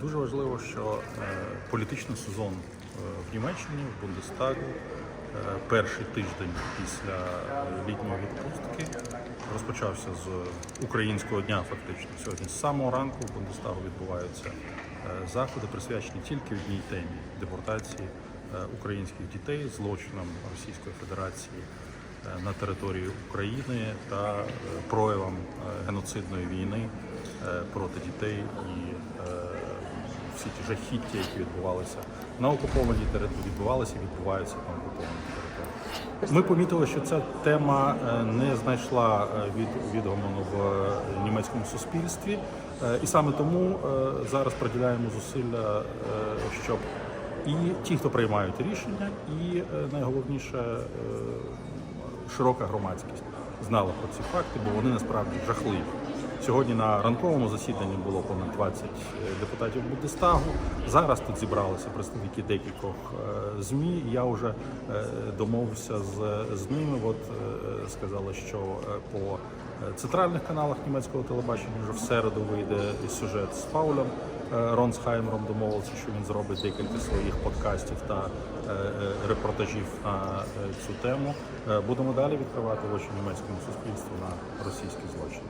Дуже важливо, що е, політичний сезон е, в Німеччині, в Бундестагу, е, перший тиждень після літньої відпустки розпочався з українського дня. Фактично сьогодні з самого ранку в Бундестагу відбуваються заходи, присвячені тільки одній темі депортації українських дітей злочинам Російської Федерації на території України та проявам геноцидної війни проти дітей ті жахіття, які відбувалися на окупованій території, відбувалися і відбуваються на окупованій території. Ми помітили, що ця тема е, не знайшла е, від відгомону в е, німецькому суспільстві, і саме тому зараз приділяємо зусилля, щоб і ті, хто приймають рішення, і найголовніше широка громадськість знала про ці факти, бо вони насправді жахливі. Сьогодні на ранковому засіданні було понад 20 депутатів Бундестагу. Зараз тут зібралися представники декількох е, змі. Я вже е, домовився з, з ними. От е, сказали, що е, по е, центральних каналах німецького телебачення вже в середу вийде сюжет з Паулем е, Ронсхаймером. Домовився, що він зробить декілька своїх подкастів та е, е, репортажів на е, цю тему. Е, Будемо далі відкривати очі німецькому суспільству на російські злочини.